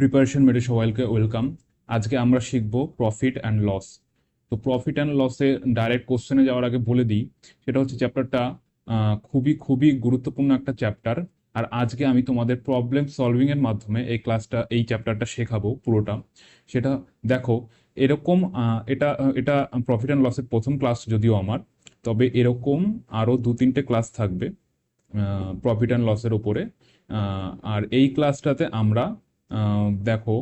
Preparation মেডে সবাইকে welcome আজকে আমরা শিখব প্রফিট অ্যান্ড লস তো প্রফিট অ্যান্ড লসে ডাইরেক্ট কোশ্চেনে যাওয়ার আগে বলে দিই সেটা হচ্ছে চ্যাপ্টারটা খুবই খুবই গুরুত্বপূর্ণ একটা চ্যাপ্টার আর আজকে আমি তোমাদের প্রবলেম সলভিং এর মাধ্যমে এই ক্লাসটা এই চ্যাপ্টারটা শেখাবো পুরোটা। সেটা দেখো এরকম এটা এটা প্রফিট অ্যান্ড লসের প্রথম ক্লাস যদিও আমার তবে এরকম আরও দু তিনটে ক্লাস থাকবে প্রফিট অ্যান্ড লসের আহ, আর এই ক্লাসটাতে আমরা দেখো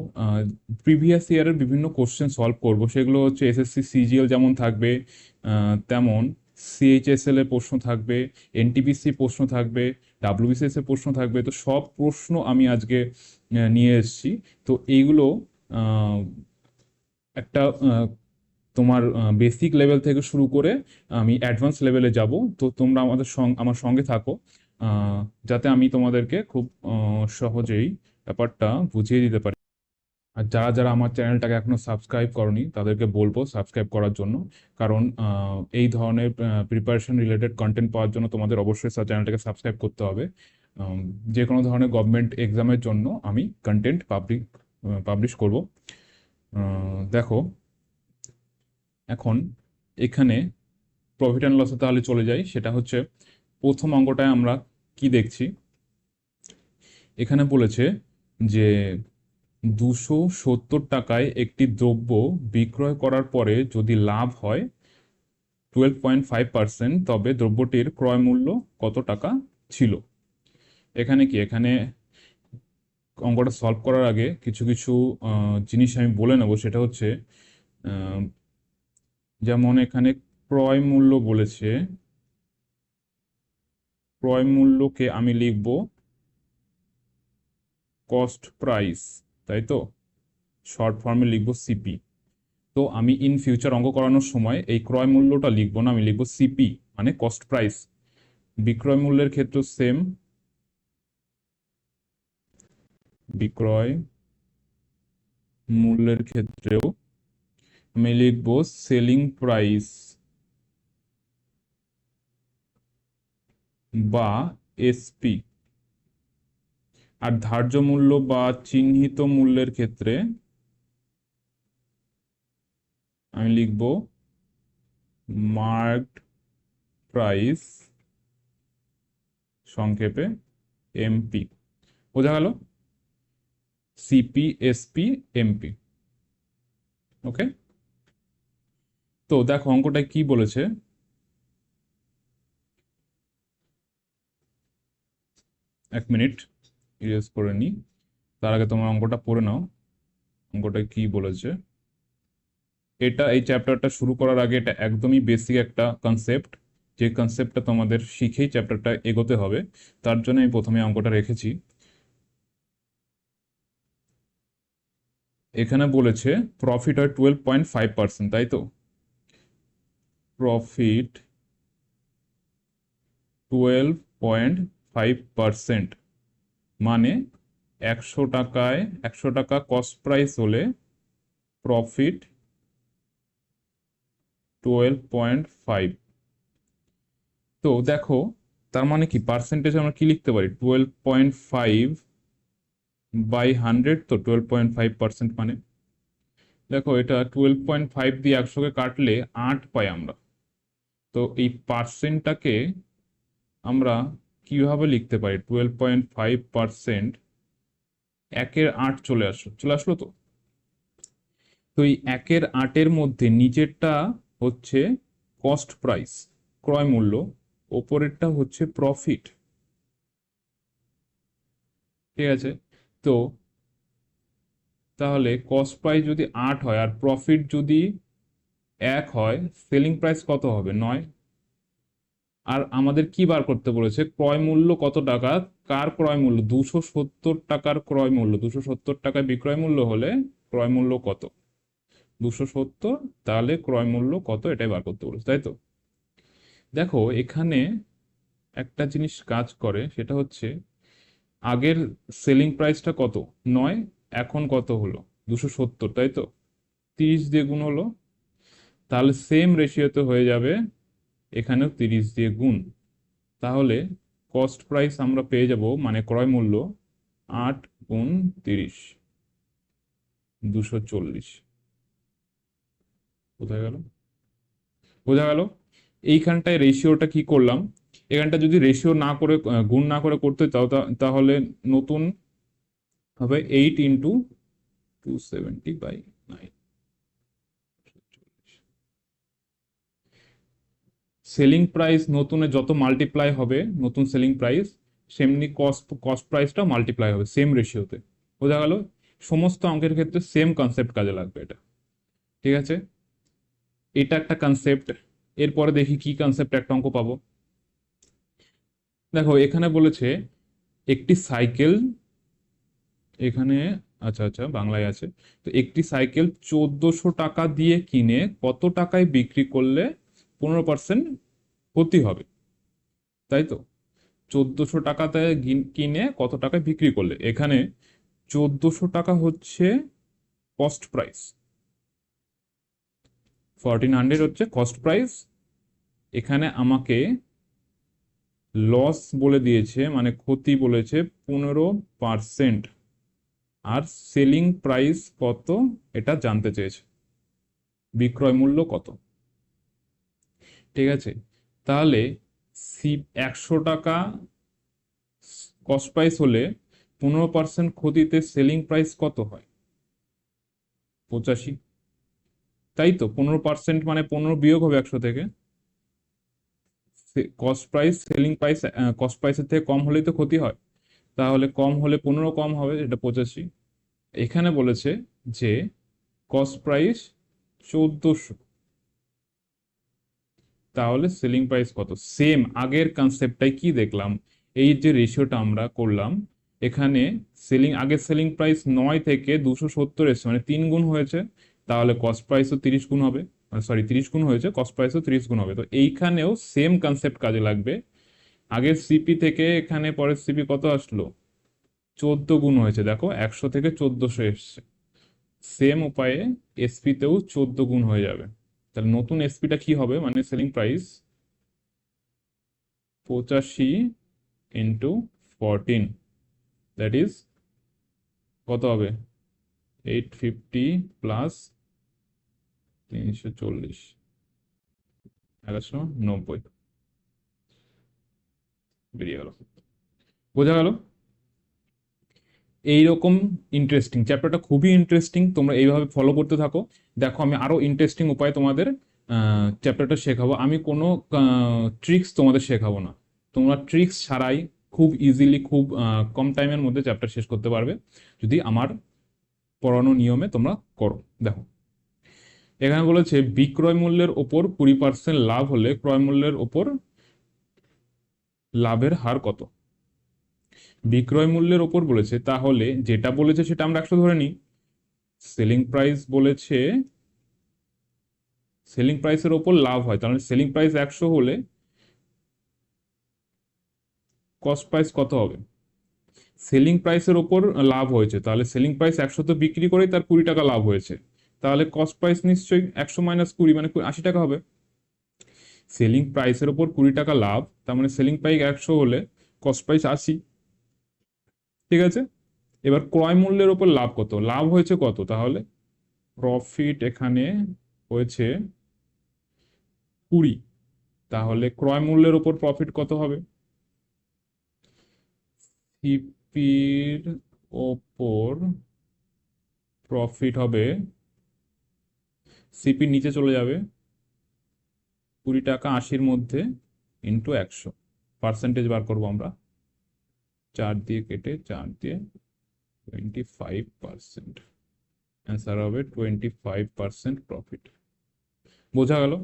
প্রিভিয়াস ইয়ারের বিভিন্ন কোশ্চেন সলভ করব। সেগুলো হচ্ছে এসএসসি সিজিএল যেমন থাকবে তেমন সিএইচএসএল এর প্রশ্ন থাকবে এনটিপিসি প্রশ্ন থাকবে ডাব্লিউবিসিএস এর প্রশ্ন থাকবে। তো সব প্রশ্ন আমি আজকে নিয়ে এসেছি। তো এইগুলো একটা তোমার বেসিক লেভেল থেকে শুরু করে আমি অ্যাডভান্স লেভেলে যাব। তো তোমরা আমাদের সঙ্গে আমার সঙ্গে থাকো যাতে আমি তোমাদেরকে খুব সহজেই ব্যাপারটা বুঝিয়ে দিতে পারি। আর যারা যারা আমার চ্যানেলটাকে এখনও সাবস্ক্রাইব করনি, তাদেরকে বলব সাবস্ক্রাইব করার জন্য। কারণ এই ধরনের প্রিপারেশন রিলেটেড কন্টেন্ট পাওয়ার জন্য তোমাদের অবশ্যই চ্যানেলটাকে সাবস্ক্রাইব করতে হবে। যে কোনো ধরনের গভর্নমেন্ট এক্সামের জন্য আমি কন্টেন্ট পাবলিক পাবলিশ করব। দেখো, এখন এখানে প্রফিট অ্যান্ড লসে তাহলে চলে যাই। সেটা হচ্ছে, প্রথম অঙ্গটায় আমরা কি দেখছি? এখানে বলেছে যে দুশো সত্তর টাকায় একটি দ্রব্য বিক্রয় করার পরে যদি লাভ হয় টুয়েলভ পয়েন্ট ফাইভ পার্সেন্ট তবে দ্রব্যটির ক্রয় মূল্য কত টাকা ছিল? এখানে কি? এখানে অঙ্কটা সলভ করার আগে কিছু কিছু জিনিস আমি বলে নেব। সেটা হচ্ছে যেমন এখানে ক্রয় মূল্য বলেছে, ক্রয় মূল্যকে আমি লিখব কস্ট প্রাইস, তাই তো? শর্ট ফর্মে লিখব সিপি তো আমি ইন ফিউচার অঙ্ক করানোর সময় এই ক্রয় মূল্যটা লিখব না, আমি লিখব সিপি মানে কস্ট প্রাইস। বিক্রয় মূল্যের ক্ষেত্রে সেম বিক্রয় মূল্যের ক্ষেত্রেও আমি লিখব সেলিং প্রাইস বা এসপি আর ধার্য মূল্য বা চিহ্নিত মূল্যের ক্ষেত্রে আমি লিখব মার্কড প্রাইস সংক্ষেপে এমপি। বোঝা গেল? CP, SP, MP. ওকে? তো দেখো অঙ্কটায় কি বলেছে? এক মিনিট। ইরেজ করে নিই। তার আগে তোমার অঙ্কটা পড়ে নাও। অঙ্কটা কি বলেছে? এটা এই চ্যাপ্টারটা শুরু করার আগে এটা একদমই বেসিক একটা কনসেপ্ট যে কনসেপ্টটা তোমাদের শিখেই চ্যাপ্টারটা এগোতে হবে। তার জন্য আমি প্রথমে অঙ্কটা রেখেছি। এখানে বলেছে প্রফিট হয় টুয়েলভ পয়েন্ট ফাইভ পার্সেন্ট তাই তো? Profit twelve point five percent মানে একশো টাকায়, একশো টাকা কস্ট প্রাইস হলে প্রফিট টুয়েলভ পয়েন্ট ফাইভ তো দেখো, তার মানে কি? পার্সেন্টেজ আমরা কি লিখতে পারি? Twelve point five by hundred তো টুয়েলভ পয়েন্ট ফাইভ পার্সেন্ট মানে। দেখো, এটা টুয়েলভ পয়েন্ট ফাইভ দিয়ে একশোকে কাটলে আট পাই আমরা। তো এই পার্সেন্টটাকে আমরা কীভাবে লিখতে পারি? টুয়েলভ পয়েন্ট ফাইভ পার্সেন্ট একের আট চলে আসলো। চলে আসলো তো? তো এই একের আটের মধ্যে নিচেরটা হচ্ছে কস্ট প্রাইস ক্রয় মূল্য, ওপরেরটা হচ্ছে প্রফিট ঠিক আছে? তো তাহলে কস্ট প্রাইস যদি আট হয় আর প্রফিট যদি এক হয় সেলিং প্রাইস কত হবে? নয়। আর আমাদের কি বার করতে বলেছে? ক্রয় মূল্য কত টাকা? কার ক্রয় মূল্য? দুশো সত্তর টাকার ক্রয় মূল্য। দুশো সত্তর টাকায় বিক্রয় মূল্য হলে ক্রয় মূল্য কত? দুশো সত্তর, তাহলে ক্রয় মূল্য কত? এটাই বার করতে বলেছে, তাই তো? দেখো, এখানে একটা জিনিস কাজ করে, সেটা হচ্ছে আগের সেলিং প্রাইসটা কত? নয়, এখন কত হলো? দুশো সত্তর, তাই তো? তিরিশ দিয়ে গুণ হলো। তাহলে সেম রেশিওতে হয়ে যাবে এখানেও তিরিশ দিয়ে গুণ। তাহলে কস্ট প্রাইস আমরা পেয়ে যাব মানে ক্রয় মূল্য আট গুণ তিরিশ, দুশো চল্লিশ। কোথায় গেল? বোঝা গেল? এইখানটায় রেশিওটা কি করলাম? এখানটা যদি রেশিও না করে, গুণ না করে করতে চাও তাহলে নতুন হবে eight into two seventy by nine selling price নতুনে যত মাল্টিপ্লাই হবে, নতুন সেলিং প্রাইস সেমনি কস্ট কস্ট প্রাইসটা মাল্টিপ্লাই হবে সেম রেশিওতে বোঝা গেল? সমস্ত অঙ্কের ক্ষেত্রে সেম কনসেপ্ট কাজে লাগবে এটা। ঠিক আছে? এটা একটা কনসেপ্ট এরপরে দেখি কি কনসেপ্ট একটা অঙ্ক পাবো। দেখো, এখানে বলেছে একটি সাইকেল এখানে আচ্ছা আচ্ছা বাংলায় আছে। তো একটি সাইকেল চোদ্দশো টাকা দিয়ে কিনে কত টাকায় বিক্রি করলে পনেরো পার্সেন্ট ক্ষতি হবে। তাই তো? চোদ্দশো টাকাতে কিনে কত টাকায় বিক্রি করলে? এখানে চোদ্দশো টাকা হচ্ছে কস্ট প্রাইস ফরটিন হান্ড্রেড হচ্ছে কস্ট প্রাইস এখানে আমাকে লস বলে দিয়েছে মানে ক্ষতি বলেছে পনেরো পার্সেন্ট আর সেলিং প্রাইস কত? এটা জানতে চেয়েছে। বিক্রয় মূল্য কত? ঠিক আছে? তাহলে সি একশো টাকা কস্ট প্রাইস হলে পনেরো পার্সেন্ট ক্ষতিতে সেলিং প্রাইস কত হয়? পঁচাশি। তাই তো? পনেরো পার্সেন্ট মানে পনেরো বিয়োগ হবে একশো থেকে। Cost price selling price cost প্রাইসের থেকে কম হলেই তো ক্ষতি হয়। তাহলে কম হলে পনেরো কম হবে, এটা পঁচাশি। এখানে বলেছে যে কস্ট প্রাইস চোদ্দশো। তাহলে সেলিং প্রাইস কত? সেম আগের কনসেপ্টটাই কি দেখলাম? এই যে রেশিওটা আমরা করলাম, এখানে সেলিং আগের সেলিং প্রাইস নয় থেকে দুশো সত্তর এসছে মানে তিন গুণ হয়েছে, তাহলে কস্ট প্রাইসও তিরিশ গুণ হবে সরি তিরিশ গুণ হয়েছে কস্ট প্রাইসও তিরিশ গুণ হবে। তো এইখানেও সেম কনসেপ্ট কাজে লাগবে। আগের সিপি থেকে এখানে পরের সিপি কত আসলো? চোদ্দ গুণ হয়েছে, দেখো, একশো থেকে চোদ্দশো এসছে। সেম উপায়ে এসপিতেও চোদ্দ গুণ হয়ে যাবে। তাহলে নতুন এসপিটা কি হবে? মানে সেলিং প্রাইস পঁচাশি ইন্টু ফোরটিন দ্যাট ইজ কত হবে? এইট ফিফটি প্লাস তিনশো চল্লিশ। এগারোশো নব্বই। বেরিয়ে গেল। বোঝা গেল? এইরকম ইন্টারেস্টিং চ্যাপ্টারটা খুবই ইন্টারেস্টিং তোমরা এইভাবে ফলো করতে থাকো। দেখো, আমি আরও ইন্টারেস্টিং উপায়ে তোমাদের চ্যাপ্টারটা শেখাবো। আমি কোনো ট্রিক্স তোমাদের শেখাবো না। তোমরা ট্রিক্স ছাড়াই খুব ইজিলি খুব কম টাইমের মধ্যে চ্যাপ্টার শেষ করতে পারবে। যদি আমার পড়ানো নিয়মে তোমরা করো। দেখো, এখানে বলেছে, বিক্রয় মূল্যের ওপর কুড়ি পার্সেন্ট লাভ হলে ক্রয় মূল্যের ওপর লাভের হার কত? বিক্রয় মূল্যের ওপর বলেছে, তাহলে যেটা বলেছে সেটা আমরা একশো ধরে নিই। সেলিং প্রাইস বলেছে সেলিং প্রাইসের ওপর লাভ হয়, তাহলে সেলিং প্রাইস একশো হলে কস্ট প্রাইস কত হবে? সেলিং প্রাইসের ওপর লাভ হয়েছে, তাহলে সেলিং প্রাইস একশো তো বিক্রি করেই তার কুড়ি টাকা লাভ হয়েছে। তাহলে কস্ট প্রাইস নিশ্চয়ই একশো মাইনাস কুড়ি মানে আশি টাকা হবে। সেলিং প্রাইসের ওপর কুড়ি টাকা লাভ, তার মানে সেলিং প্রাইস একশো হলে কস্ট প্রাইস আশি। ঠিক আছে? এবার ক্রয় মূল্যের ওপর লাভ কত? লাভ হয়েছে কত? তাহলে প্রফিট এখানে হয়েছে কুড়ি। তাহলে ক্রয় মূল্যের ওপর প্রফিট কত হবে? সিপির ওপর প্রফিট হবে সিপি নিচে চলে যাবে কুড়ি টাকা আশির মধ্যে ইন্টু একশো। পার্সেন্টেজ বার করব আমরা। চার দিয়ে কেটে চার দিয়ে টোয়েন্টি ফাইভ পার্সেন্ট অ্যান্সার হবে টোয়েন্টি ফাইভ পার্সেন্ট প্রফিট বোঝা গেল?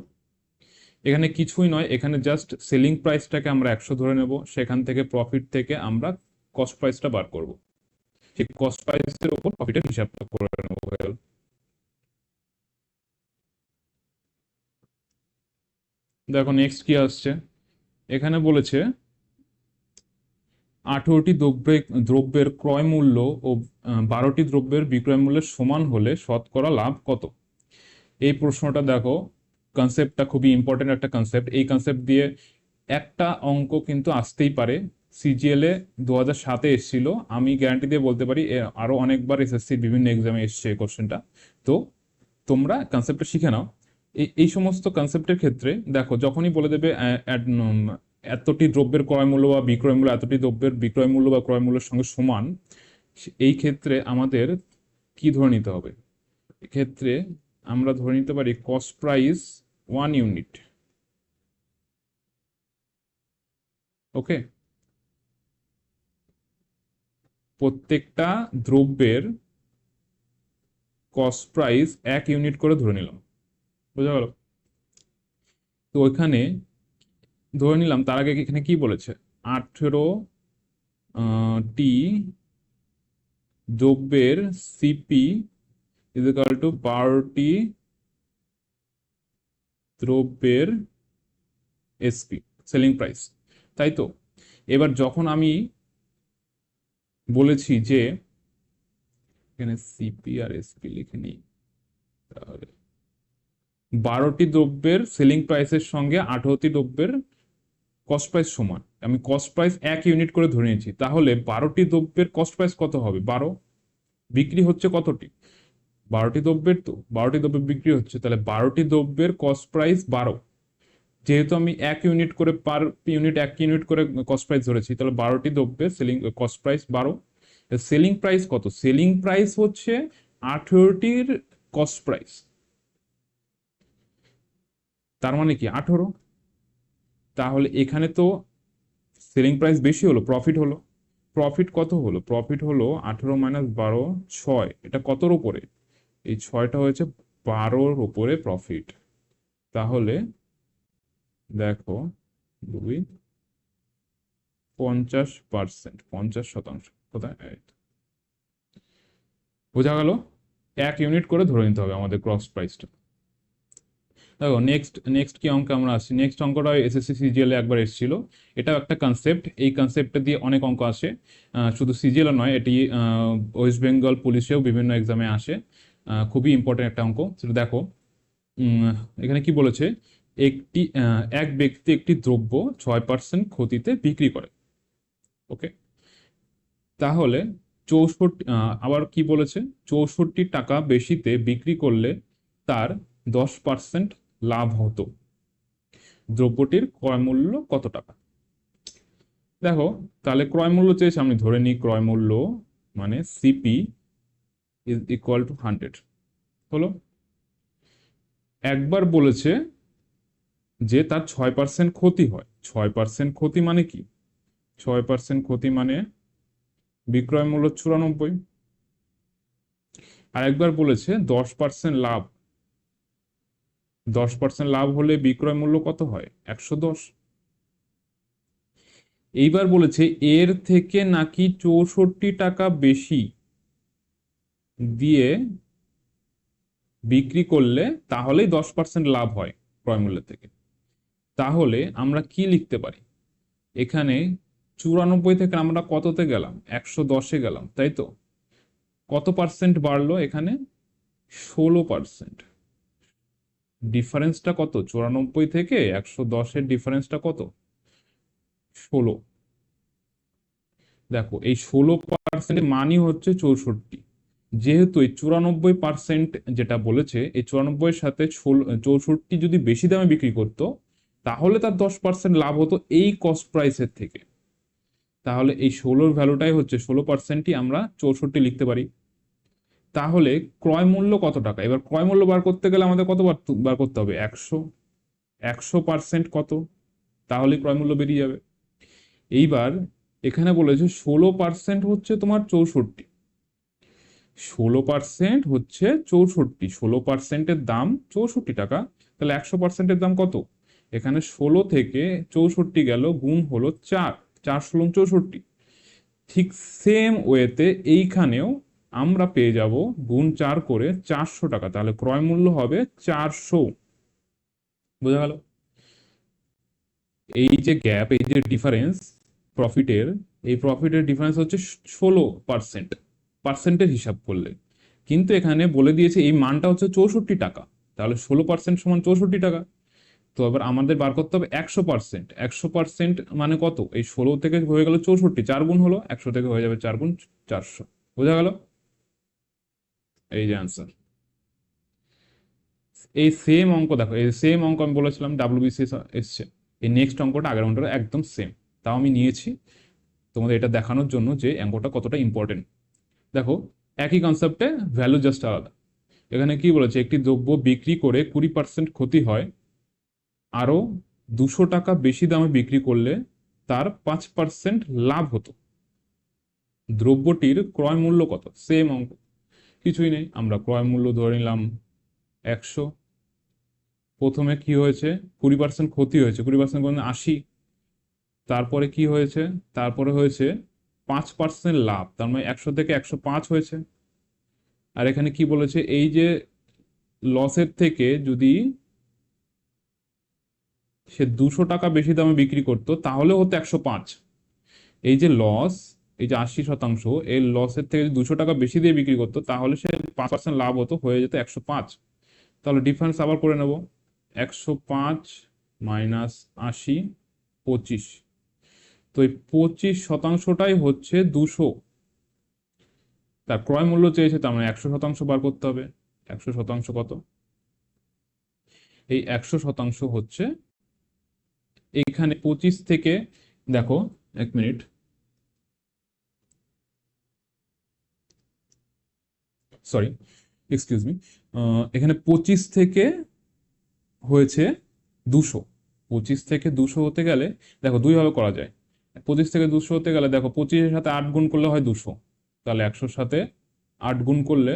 এখানে কিছুই নয়, এখানে জাস্ট সেলিং প্রাইসটাকে আমরা একশো ধরে নেব, সেখান থেকে প্রফিট থেকে আমরা কস্ট প্রাইসটা বার করব। সেই কস্ট প্রাইসের উপর প্রফিটের হিসাবটা করে নেব দেখো নেক্সট কি আসছে? এখানে বলেছে আঠেরোটি দ্রব্যের দ্রব্যের ক্রয় মূল্য ও বারোটি দ্রব্যের বিক্রয় মূল্যের সমান হলে শতকরা লাভ কত? এই প্রশ্নটা দেখো কনসেপ্টটা খুবই ইম্পর্টেন্ট একটা কনসেপ্ট এই কনসেপ্ট দিয়ে একটা অঙ্ক কিন্তু আসতেই পারে। সিজিএল এ দু হাজার সাতে এসেছিল। আমি গ্যারান্টি দিয়ে বলতে পারি, এ, আরও অনেকবার এসএসসির বিভিন্ন এক্সামে এসছে এই কোশ্চেনটা তো, তোমরা কনসেপ্টটা শিখে নাও। এই সমস্ত কনসেপ্টের ক্ষেত্রে দেখো, যখনই বলে দেবে এতটি দ্রব্যের ক্রয় মূল্য বা বিক্রয় মূল্য, এতটি দ্রব্যের বিক্রয় মূল্য বা ক্রয় মূল্যের সঙ্গে সমান এই ক্ষেত্রে আমাদের কি ধরে নিতে হবে? এক্ষেত্রে আমরা ধরে নিতে পারি cost price one unit okay প্রত্যেকটা দ্রব্যের কস্ট প্রাইস এক ইউনিট করে ধরে নিলাম। বোঝা গেল তো ওইখানে ধরে নিলাম তার আগে এখানে কি বলেছে? আঠেরো টি দ্রব্যের সিপি ইজ ইকাল টু বারোটি দ্রব্যের এসপি সেলিং প্রাইস তাই তো? এবার যখন আমি বলেছি যে এখানে সিপি আর এসপি লিখে নিই, তাহলে বারোটি দ্রব্যের সেলিং প্রাইসের সঙ্গে আঠারোটি দ্রব্যের কস্ট প্রাইস সমান। আমি কস্ট প্রাইস এক ইউনিট করে ধরে নিয়েছি। তাহলে বারোটি দ্রব্যের কস্ট প্রাইস কত হবে? বারো। বিক্রি হচ্ছে কতটি? বারোটি দ্রব্যের তো বারোটি দ্রব্যের বিক্রি হচ্ছে। তাহলে বারোটি দ্রব্যের কস্ট প্রাইস বারো। যেহেতু আমি এক ইউনিট করে পার ইউনিট এক ইউনিট করে কস্ট প্রাইস ধরেছি, তাহলে বারোটি দ্রব্যের সেলিং কস্ট প্রাইস বারো। সেলিং প্রাইস কত? সেলিং প্রাইস হচ্ছে আঠেরোটির কস্ট প্রাইস তার মানে কি? আঠেরো। তাহলে এখানে তো সেলিং প্রাইস বেশি হলো প্রফিট হলো। প্রফিট কত হলো? প্রফিট হলো আঠেরো মাইনাস বারো, ছয়। এটা কতর উপরে? এই ছয়টা হয়েছে বারোর ওপরে প্রফিট তাহলে দেখো, দুই, পঞ্চাশ পার্সেন্ট পঞ্চাশ শতাংশ। কোথায়? বোঝা গেল? এক ইউনিট করে ধরে নিতে হবে আমাদের ক্রস প্রাইসটা দেখো নেক্সট নেক্সট কি অঙ্ক আমরা আসছি? নেক্সট অঙ্কটা এসএসসি সিজিএল একবার এসেছিল। এটাও একটা কনসেপ্ট এই কনসেপ্টটা দিয়ে অনেক অঙ্ক আসে। শুধু সিজিএল নয়, এটি ওয়েস্ট বেঙ্গল পুলিশেও বিভিন্ন এক্সামে আসে। খুবই ইম্পর্টেন্ট একটা অঙ্ক। সেটা দেখো এখানে কি বলেছে? একটি এক ব্যক্তি একটি দ্রব্য ছয় পার্সেন্ট ক্ষতিতে বিক্রি করে। ওকে তাহলে চৌষট্টি আবার কি বলেছে? চৌষট্টি টাকা বেশিতে বিক্রি করলে তার দশ পার্সেন্ট লাভ হতো। দ্রব্যটির ক্রয় মূল্য কত টাকা? দেখো, তাহলে ক্রয় মূল্য চেয়েছে আমি ধরে নিই, ক্রয় মূল্য মানে CP is equal to hundred হলো, একবার বলেছে যে তার ছয় পার্সেন্ট ক্ষতি হয়। ছয় পার্সেন্ট ক্ষতি মানে কি? ছয় পার্সেন্ট ক্ষতি মানে বিক্রয় মূল্য চুরানব্বই। আর একবার বলেছে দশ পার্সেন্ট লাভ দশ পার্সেন্ট লাভ হলে বিক্রয় মূল্য কত হয়? একশো দশ। এইবার বলেছে, এর থেকে নাকি চৌষট্টি টাকা বেশি দিয়ে বিক্রি করলে তাহলেই দশ পার্সেন্ট লাভ হয় ক্রয় মূল্য থেকে। তাহলে আমরা কি লিখতে পারি? এখানে চুরানব্বই থেকে আমরা কততে গেলাম? একশো দশে গেলাম, তাই তো? কত পার্সেন্ট বাড়লো এখানে? ষোলো পার্সেন্ট ডিফারেন্সটা কত? চুরানব্বই থেকে একশো দশের ডিফারেন্সটা কত? ষোলো। দেখো, এই ষোলো পার্সেন্টের মানই হচ্ছে চৌষট্টি। যেহেতু এই চুরানব্বই পার্সেন্ট যেটা বলেছে, এই চুরানব্বইয়ের সাথে চৌষট্টি যদি বেশি দামে বিক্রি করতো, তাহলে তার দশ পার্সেন্ট লাভ হতো এই কস্ট প্রাইসের থেকে। তাহলে এই ষোলোর ভ্যালুটাই হচ্ছে, ষোলো পার্সেন্টই আমরা চৌষট্টি লিখতে পারি। তাহলে ক্রয় মূল্য কত টাকা? এবার ক্রয় মূল্য বার করতে গেলে আমাদের কত বার বার করতে হবে? একশো একশো পার্সেন্ট কত? তাহলে ক্রয় মূল্য বেরিয়ে যাবে। এইবার এখানে বলেছে ষোলো পার্সেন্ট হচ্ছে তোমার চৌষট্টি। ষোলো পার্সেন্ট হচ্ছে চৌষট্টি। ষোলো পার্সেন্টের দাম চৌষট্টি টাকা। তাহলে একশো পার্সেন্টের দাম কত? এখানে ষোলো থেকে চৌষট্টি গেল, গুণ হলো চার। চার ষোলো চৌষট্টি। ঠিক সেম ওয়েতে এইখানেও আমরা পেয়ে যাব গুণ চার করে চারশো টাকা। তাহলে ক্রয় মূল্য হবে চারশো। বোঝা গেল? এই যে গ্যাপ এই যে ডিফারেন্স প্রফিটের এই প্রফিটের ডিফারেন্স হচ্ছে ষোলো পার্সেন্ট পার্সেন্টের হিসাব করলে। কিন্তু এখানে বলে দিয়েছে এই মানটা হচ্ছে চৌষট্টি টাকা। তাহলে ষোলো পার্সেন্ট সমান চৌষট্টি টাকা। তো এবার আমাদের বার করতে হবে একশো পার্সেন্ট একশো পার্সেন্ট মানে কত? এই ষোলো থেকে হয়ে গেল চৌষট্টি। চার গুণ হলো, একশো থেকে হয়ে যাবে চার গুণ চারশো। বোঝা গেল? এই যে অ্যান্সার এই সেম অঙ্ক দেখো, এই সেম অঙ্ক আমি বলেছিলাম ডাব্লিউবিসিএস এসছে। এই নেক্সট অঙ্কটা আগের অঙ্কটা একদম সেম তাও আমি নিয়েছি তোমাদের এটা দেখানোর জন্য যে অঙ্কটা কতটা ইম্পর্টেন্ট দেখো, একই কনসেপ্টে ভ্যালু জাস্ট আলাদা। এখানে কি বলেছে, একটি দ্রব্য বিক্রি করে কুড়ি পার্সেন্ট ক্ষতি হয়, আরও দুশো টাকা বেশি দামে বিক্রি করলে তার পাঁচ পার্সেন্ট লাভ হতো। দ্রব্যটির ক্রয় মূল্য কত? সেম অঙ্ক। কিছুই নেই। আমরা ক্রয় মূল্য ধরে নিলাম একশো। প্রথমে কি হয়েছে? কুড়ি পার্সেন্ট ক্ষতি হয়েছে। কুড়ি পার্সেন্ট মানে আশি। তারপরে কি হয়েছে? তারপরে হয়েছে পাঁচ পার্সেন্ট লাভ। তার মানে একশো থেকে একশো পাঁচ হয়েছে। আর এখানে কি বলেছে? এই যে লসের থেকে যদি সে দুশো টাকা বেশি দামে বিক্রি করতো তাহলে হতো একশো পাঁচ। এই যে লস এই যে আশি শতাংশ এই লসের থেকে যদি দুশো টাকা বেশি দিয়ে বিক্রি করতো, তাহলে সে পাঁচ পার্সেন্ট লাভ হতো, হয়ে যেত একশো পাঁচ। তাহলে ডিফারেন্স আবার করে নেব। একশো পাঁচ মাইনাস আশি, পঁচিশ। তো এই পঁচিশ শতাংশটাই হচ্ছে দুশো। তার ক্রয় মূল্য চেয়েছে, তার মানে একশো শতাংশ বার করতে হবে। একশো শতাংশ কত? এই একশো শতাংশ হচ্ছে এইখানে পঁচিশ থেকে, দেখো, এক মিনিট। সরি এক্সকিউজ মি এখানে পঁচিশ থেকে হয়েছে দুশো। পঁচিশ থেকে দুশো হতে গেলে, দেখো দুইভাবে করা যায়। পঁচিশ থেকে দুশো হতে গেলে, দেখো পঁচিশের সাথে আট গুণ করলে হয় দুশো। তাহলে একশোর সাথে আট গুণ করলে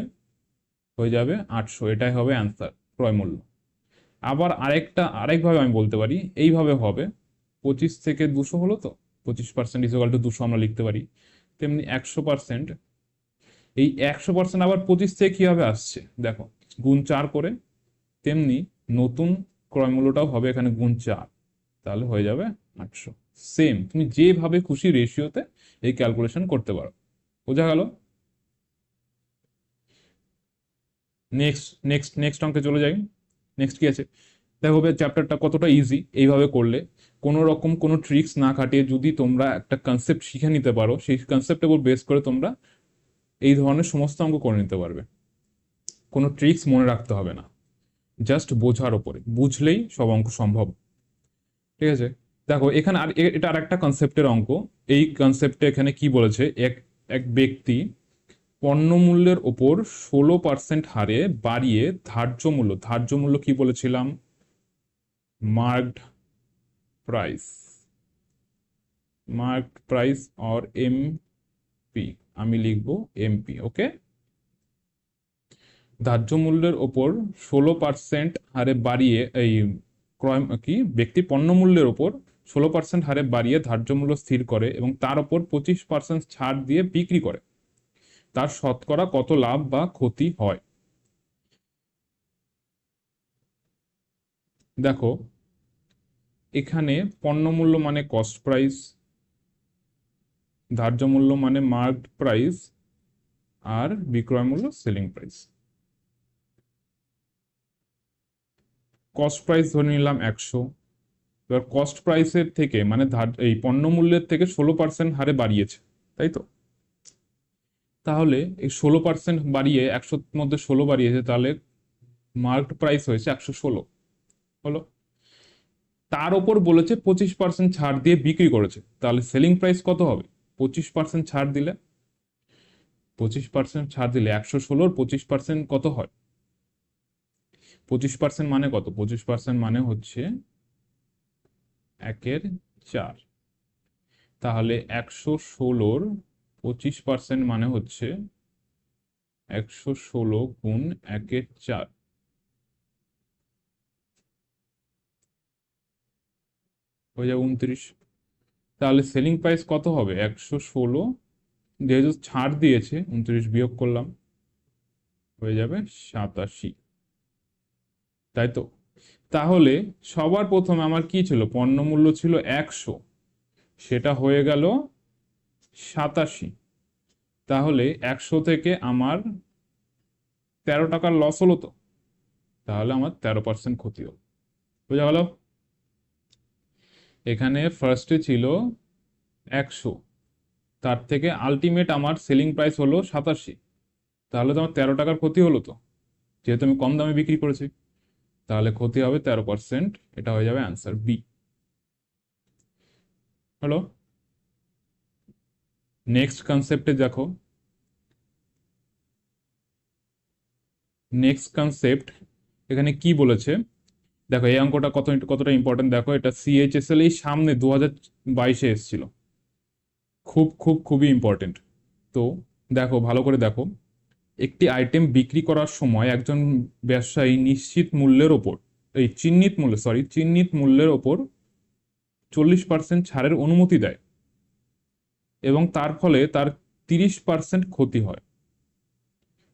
হয়ে যাবে আটশো। এটাই হবে অ্যান্সার ক্রয় মূল্য। আবার আরেকটা, আরেকভাবে আমি বলতে পারি, এইভাবে হবে। পঁচিশ থেকে দুশো হলো তো? পঁচিশ পার্সেন্ট ইসোকাল টু দুশো আমরা লিখতে পারি। তেমনি একশো পার্সেন্ট এই একশো পার্সেন্ট আবার পঁচিশ থেকে কীভাবে আসছে? দেখো, গুণ চার করে, তেমনি নতুন ক্রয়মূল্যটাও হবে এখানে গুণ চার। তাহলে হয়ে যাবে আটশো। সেম তুমি যেভাবে খুশি রেশিওতে এই ক্যালকুলেশন করতে পারো। বোঝা গেল? নেক্সট নেক্সট নেক্সট অঙ্কে চলে যাই। নেক্সট কি আছে? দেখো চ্যাপ্টারটা কতটা ইজি এইভাবে করলে। কোনো রকম কোনো ট্রিক্স না খাটিয়ে যদি তোমরা একটা কনসেপ্ট শিখে নিতে পারো, সেই কনসেপ্টের উপর বেস করে তোমরা এই ধরনের সমস্ত অঙ্ক করে নিতে পারবে। কোনো ট্রিক্স মনে রাখতে হবে না। জাস্ট বোঝার ওপরে। বুঝলেই সব অঙ্ক সম্ভব। ঠিক আছে? দেখো, এখানে আর এটা আর একটা কনসেপ্টের অঙ্ক। এই কনসেপ্টে এখানে কি বলেছে? এক এক ব্যক্তি পণ্য মূল্যের ওপর ষোলো পার্সেন্ট হারে বাড়িয়ে ধার্য মূল্য ধার্য মূল্য কি বলেছিলাম? Marked price. Marked price or M P আমি লিখব এমপি ওকে ধার্য মূল্যের ওপর ষোলো পার্সেন্ট হারে বাড়িয়ে এই ক্রয়, কি, ব্যক্তি পণ্য মূল্যের ওপর ষোলো পার্সেন্ট হারে বাড়িয়ে ধার্য মূল্য স্থির করে এবং তার ওপর পঁচিশ পার্সেন্ট ছাড় দিয়ে বিক্রি করে। তার শতকরা কত লাভ বা ক্ষতি হয়? দেখো, এখানে পণ্য মূল্য মানে কস্ট প্রাইস ধার্য মূল্য মানে মার্কড প্রাইস আর বিক্রয় মূল্য সেলিং প্রাইস। কস্ট প্রাইস ধরে নিলাম একশো। এবার কস্ট প্রাইসের থেকে মানে এই পণ্য মূল্যের থেকে ষোলো পার্সেন্ট হারে বাড়িয়েছে, তাই তো? তাহলে এই ষোলো পার্সেন্ট বাড়িয়ে একশোর মধ্যে ষোলো বাড়িয়েছে, তাহলে মার্কড প্রাইস হয়েছে একশো ষোলো। হলো? তার ওপর বলেছে পঁচিশ পার্সেন্ট ছাড় দিয়ে বিক্রি করেছে, তাহলে সেলিং প্রাইস কত হবে? পঁচিশ পার্সেন্ট ছাড় দিলে? পঁচিশ পার্সেন্ট ছাড় দিলে একশো ষোলোর পঁচিশ পার্সেন্ট কত হয়? পঁচিশ পার্সেন্ট মানে কত? পঁচিশ পার্সেন্ট মানে হচ্ছে একের চার। তাহলে একশো ষোলোর পঁচিশ পার্সেন্ট মানে হচ্ছে একশো ষোলো গুণ একের চার। হয়ে যাবে উনত্রিশ। তাহলে সেলিং প্রাইস কত হবে? একশো ষোলো। যেহেতু ছাড় দিয়েছে, উনত্রিশ বিয়োগ করলাম, হয়ে যাবে সাতাশি। তাই তো? তাহলে সবার প্রথমে আমার কি ছিল? পণ্য মূল্য ছিল একশো। সেটা হয়ে গেল সাতাশি। তাহলে একশো থেকে আমার তেরো টাকার লস হলো তো? তাহলে আমার তেরো পার্সেন্ট ক্ষতি হলো। বোঝা গেল? এখানে ফার্স্টে ছিল একশো। তার থেকে আলটিমেট আমার সেলিং প্রাইস হলো সাতাশি। তাহলে তো আমার তেরো টাকার ক্ষতি হলো তো। যেহেতু আমি কম দামে বিক্রি করেছি, তাহলে ক্ষতি হবে তেরো পার্সেন্ট এটা হয়ে যাবে অ্যান্সার বি হ্যালো নেক্সট কনসেপ্টে দেখো। নেক্সট কনসেপ্ট এখানে কি বলেছে? দেখো, এই অঙ্কটা কত কতটা ইম্পর্টেন্ট দেখো, এটা সিএইচএসএল এই সামনে দু হাজার বাইশে এসেছিল। খুব খুব, খুবই ইম্পর্টেন্ট তো দেখো, ভালো করে দেখো। একটি আইটেম বিক্রি করার সময় একজন ব্যবসায়ী নিশ্চিত মূল্যের ওপর, এই চিহ্নিত মূল্য সরি চিহ্নিত মূল্যের ওপর চল্লিশ পার্সেন্ট ছাড়ের অনুমতি দেয় এবং তার ফলে তার তিরিশ পার্সেন্ট ক্ষতি হয়।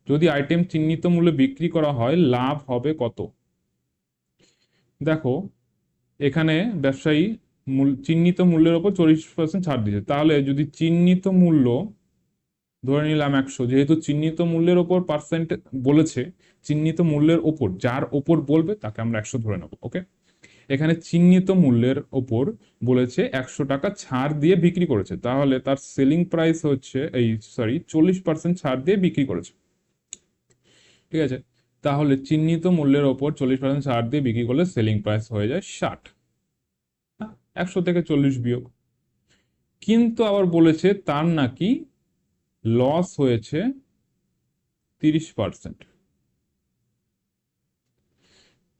যদি আইটেম চিহ্নিত মূল্যে বিক্রি করা হয়, লাভ হবে কত? দেখো, এখানে ব্যবসায়ী মূল, চিহ্নিত মূল্যের ওপর চল্লিশ পার্সেন্ট ছাড় দিয়েছে। তাহলে যদি চিহ্নিত মূল্য ধরে নিলাম একশো, যেহেতু চিহ্নিত মূল্যের ওপর পার্সেন্ট বলেছে, চিহ্নিত মূল্যের ওপর, যার ওপর বলবে, তাকে আমরা একশো ধরে নেব ওকে এখানে চিহ্নিত মূল্যের ওপর বলেছে একশো টাকা ছাড় দিয়ে বিক্রি করেছে। তাহলে তার সেলিং প্রাইস হচ্ছে, এই সরি চল্লিশ পার্সেন্ট ছাড় দিয়ে বিক্রি করেছে। ঠিক আছে? তাহলে চিহ্নিত মূল্যের ওপর চল্লিশ পার্সেন্ট ছাড় দিয়ে বিক্রি করলে সেলিং প্রাইস হয়ে যায় ষাট। একশো থেকে চল্লিশ বিয়োগ। কিন্তু আবার বলেছে তার নাকি লস হয়েছে তিরিশ পার্সেন্ট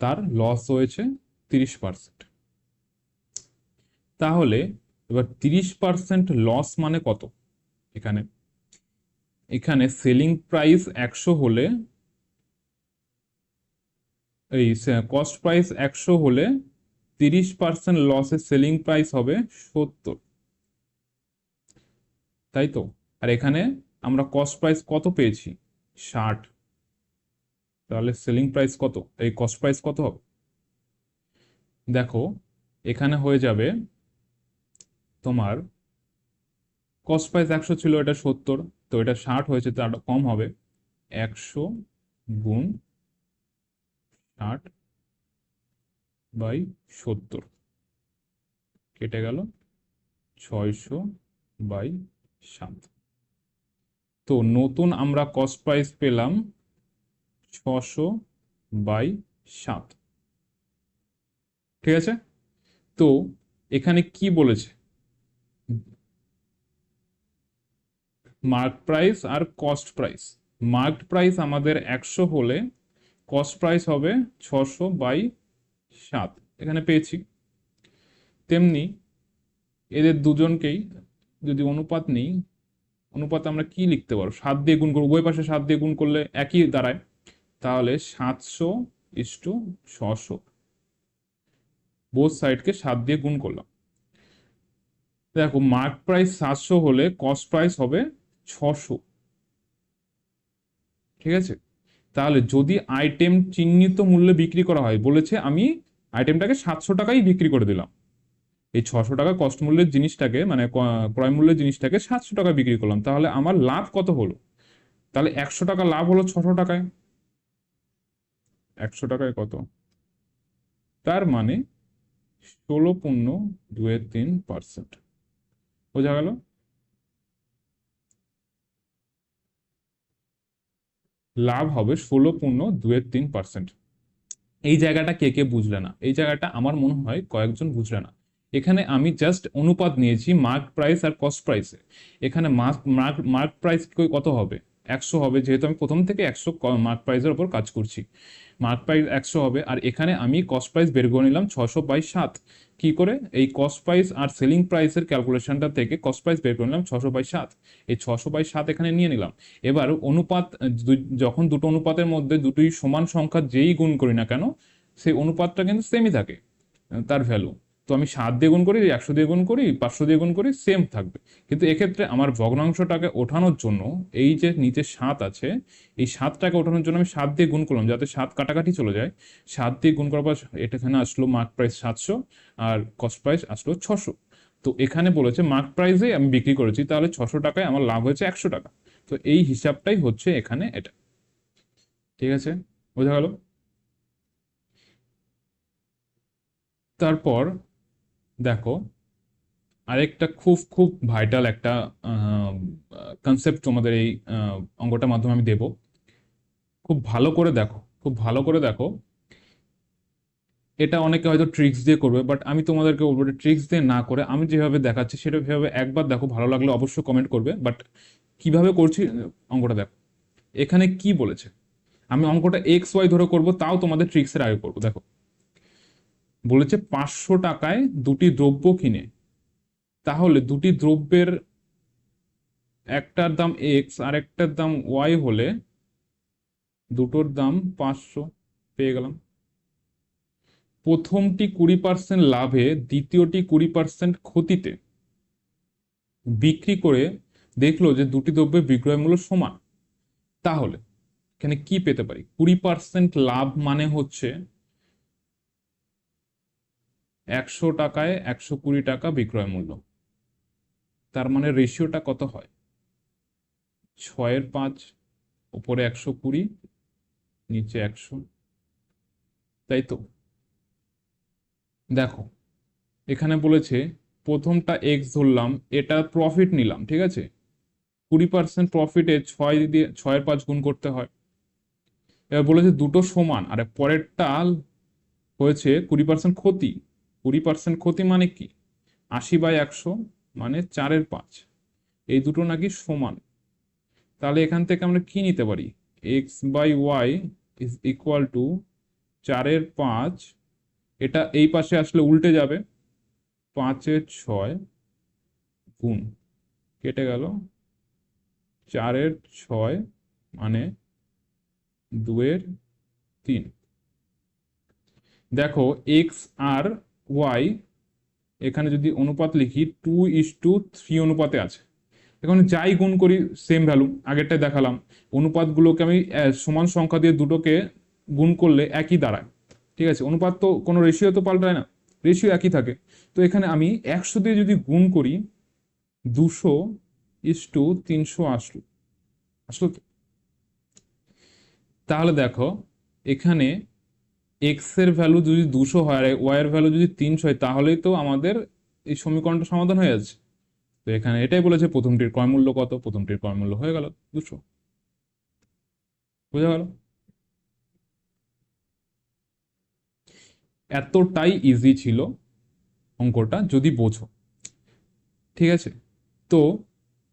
তার লস হয়েছে তিরিশ পার্সেন্ট তাহলে এবার তিরিশ পার্সেন্ট লস মানে কত? এখানে। এখানে সেলিং প্রাইস একশো হলে এই কস্ট প্রাইস একশো হলে তিরিশ পার্সেন্ট লসের সেলিং প্রাইস হবে সত্তর। তাই তো? আর এখানে আমরা কস্ট প্রাইস কত পেয়েছি? ষাট। তাহলে সেলিং প্রাইস কত? এই কস্ট প্রাইস কত হবে? দেখো, এখানে হয়ে যাবে তোমার কস্ট প্রাইস একশো ছিল, এটা সত্তর, তো এটা ষাট হয়েছে, তার কম হবে। একশো গুণ ষাট বাই সত্তর। কেটে গেল ছয়শো বাই সাত। তো নতুন আমরা কস্ট প্রাইস পেলাম ছশো বাই সাত। ঠিক আছে? তো এখানে কি বলেছে? মার্ক প্রাইস আর কস্ট প্রাইস মার্কড প্রাইস আমাদের একশো হলে কস্ট প্রাইস হবে ছশো বাই সাত। এখানে পেয়েছি। তেমনি এদের দুজনকেই যদি অনুপাত নেই, অনুপাত আমরা কি লিখতে পারব? সাত দিয়ে গুণ করব। উভয় পাশে সাত দিয়ে গুণ করলে একই দাঁড়ায়। তাহলে সাতশো ইস্টু ছশো। বোথ সাইডকে সাত দিয়ে গুণ করলাম। দেখো মার্ক প্রাইস সাতশো হলে কস্ট প্রাইস হবে ছশো। ঠিক আছে? তাহলে যদি আইটেম চিহ্নিত মূল্যে বিক্রি করা হয়, বলেছে আমি আইটেমটাকে সাতশো টাকাই বিক্রি করে দিলাম। এই ছশো টাকা কষ্ট মূল্যের জিনিসটাকে মানে ক্রয় মূল্যের জিনিসটাকে সাতশো টাকা বিক্রি করলাম, তাহলে আমার লাভ কত হলো? তাহলে একশো টাকা লাভ হলো ছশো টাকায়। একশো টাকায় কত? তার মানে ষোলো পূর্ণ দুয়ের তিন পার্সেন্ট। বোঝা গেল? লাভ হবে ষোলো পূর্ণ দুয়ের তিন পার্সেন্ট এই জায়গাটা কে কে বুঝলে না? এই জায়গাটা আমার মনে হয় কয়েকজন বুঝলে না। এখানে আমি জাস্ট অনুপাত নিয়েছি মার্ক প্রাইস আর কস্ট প্রাইসে এখানে মার্ক মার্ক মার্ক প্রাইস কত হবে? একশো হবে, যেহেতু আমি প্রথম থেকে একশো মার্ক প্রাইসের ওপর কাজ করছি। মার্ক প্রাইস একশো হবে, আর এখানে আমি কস্ট প্রাইস বের করে নিলাম ছশো বাই সাত। কি করে? এই কস্ট প্রাইস আর সেলিং প্রাইসের ক্যালকুলেশনটা থেকে কস্ট প্রাইস বের করে নিলাম ছশো বাই সাত। এই ছশো বাই সাত এখানে নিয়ে নিলাম। এবার অনুপাত যখন দুটো অনুপাতের মধ্যে দুটোই সমান সংখ্যা যেই গুণ করি না কেন, সেই অনুপাতটা কিন্তু সেমই থাকে, তার ভ্যালু তো আমি সাত দিয়ে গুণ করি, একশো দিয়ে গুণ করি, পাঁচশো দিয়ে গুণ করি সেম থাকবে। কিন্তু এক্ষেত্রে আমার ভগ্নাংশটাকে ওঠানোর জন্য এই যে নিচে সাত আছে, এই সাতটাকে ওঠানোর জন্য আমি সাত দিয়ে গুণ করলাম, যাতে সাত কাটাকাটি চলে যায়। সাত দিয়ে গুণ করার পর এটা এখানে আসলো মার্ক প্রাইস সাতশো আর কস্ট প্রাইস আসলো ছশো। তো এখানে বলেছে মার্ক প্রাইসে আমি বিক্রি করেছি, তাহলে ছশো টাকায় আমার লাভ হয়েছে একশো টাকা। তো এই হিসাবটাই হচ্ছে এখানে এটা। ঠিক আছে? বোঝা গেল? তারপর দেখো, আরেকটা খুব খুব ভাইটাল একটা কনসেপ্ট তোমাদের এই অঙ্কটার মাধ্যমে আমি দেব। খুব ভালো করে দেখো, খুব ভালো করে দেখো। এটা অনেকে হয়তো ট্রিক্স দিয়ে করবে বাট আমি তোমাদেরকে বলব ট্রিক্স দিয়ে না করে, আমি যেভাবে দেখাচ্ছি সেটা ভাবে একবার দেখো, ভালো লাগলে অবশ্যই কমেন্ট করবে। বাট কীভাবে করছি, অঙ্কটা দেখো। এখানে কি বলেছে? আমি অঙ্কটা এক্স ওয়াই ধরে করব, তাও তোমাদের ট্রিক্সের আগে করব। দেখো। বলেছে পাঁচশো টাকায় দুটি দ্রব্য কিনে। তাহলে দুটি দ্রব্যের একটার দাম এক্স আর একটার দাম ওয়াই হলে দুটোর দাম পাঁচশো পেয়ে গেলাম। প্রথমটি কুড়ি পার্সেন্ট লাভে, দ্বিতীয়টি কুড়ি পার্সেন্ট ক্ষতিতে। বিক্রি করে দেখল যে দুটি দ্রব্যের বিক্রয় মূল্য সমান। তাহলে এখানে কি পেতে পারি? কুড়ি পার্সেন্ট লাভ মানে হচ্ছে একশো টাকায় একশো কুড়ি টাকা বিক্রয় মূল্য। তার মানে রেশিওটা কত হয়? ছয়ের পাঁচ উপরে একশো কুড়ি, নিচে একশো। তাই তো? দেখো, এখানে বলেছে, প্রথমটা এক্স ধরলাম, এটা প্রফিট নিলাম, ঠিক আছে? কুড়ি পার্সেন্ট প্রফিটে ছয় দিয়ে, ছয়ের পাঁচ গুণ করতে হয়। এবার বলেছে দুটো সমান, আর পরেরটা হয়েছে কুড়ি পার্সেন্ট ক্ষতি। কুড়ি পার্সেন্ট ক্ষতি মানে কি? আশি বাই একশো মানে চারের পাঁচ। এই দুটো নাকি সমান। তাহলে এখান থেকে আমরা কি নিতে পারি? X by y is equal to চারের পাঁচ। এটা এই পাশে আসলে উল্টে যাবে। পাঁচের ছয় গুণ। কেটে গেল। চারের ছয় মানে দুয়ের তিন। দেখো এক্স আর ওয়াই এখানে যদি অনুপাত লিখি টু ইস টু থ্রি অনুপাতে আছে। এখন যাই গুণ করি সেম ভ্যালু আগেরটাই দেখালাম। অনুপাতগুলোকে আমি সমান সংখ্যা দিয়ে দুটোকে গুণ করলে একই দাঁড়ায়। ঠিক আছে? অনুপাত তো কোনো রেশিও তো পাল্টায় না। রেশিও একই থাকে। তো এখানে আমি একশো দিয়ে যদি গুণ করি, দুশো ইস টু তিনশো আসলো। আসলো? তাহলে দেখো, এখানে এক্সের ভ্যালু যদি দুশো হয় আর ওয়াই এর ভ্যালু যদি তিনশো হয়, তাহলেই তো আমাদের এই সমীকরণটা সমাধান হয়ে যাচ্ছে। তো এখানে এটাই বলেছে, প্রথমটির ক্রয় মূল্য কত? প্রথমটির ক্রয় মূল্য হয়ে গেল দুশো। বোঝা গেল? এতটাই ইজি ছিল অঙ্কটা, যদি বোঝো। ঠিক আছে? তো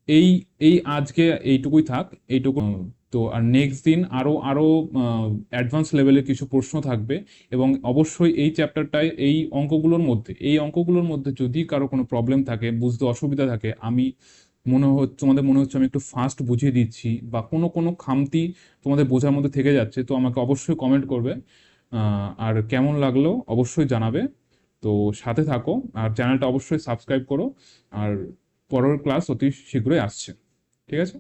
এই এই আজকে এইটুকুই থাক, এইটুকু তো, আর নেক্সট দিন আরও আরও অ্যাডভান্স লেভেলের কিছু প্রশ্ন থাকবে এবং অবশ্যই এই চ্যাপ্টারটায় এই অঙ্কগুলোর মধ্যে, এই অঙ্কগুলোর মধ্যে যদি কারও কোনো প্রবলেম থাকে, বুঝতে অসুবিধা থাকে, আমি মনে হচ্ছে তোমাদের মনে হচ্ছে আমি একটু ফাস্ট বুঝিয়ে দিচ্ছি বা কোনো কোনো খামতি তোমাদের বোঝার মধ্যে থেকে যাচ্ছে, তো আমাকে অবশ্যই কমেন্ট করবে। আর কেমন লাগল অবশ্যই জানাবে। তো সাথে থাকো, আর চ্যানেলটা অবশ্যই সাবস্ক্রাইব করো, আর পরের ক্লাস অতি শীঘ্রই আসছে। ঠিক আছে?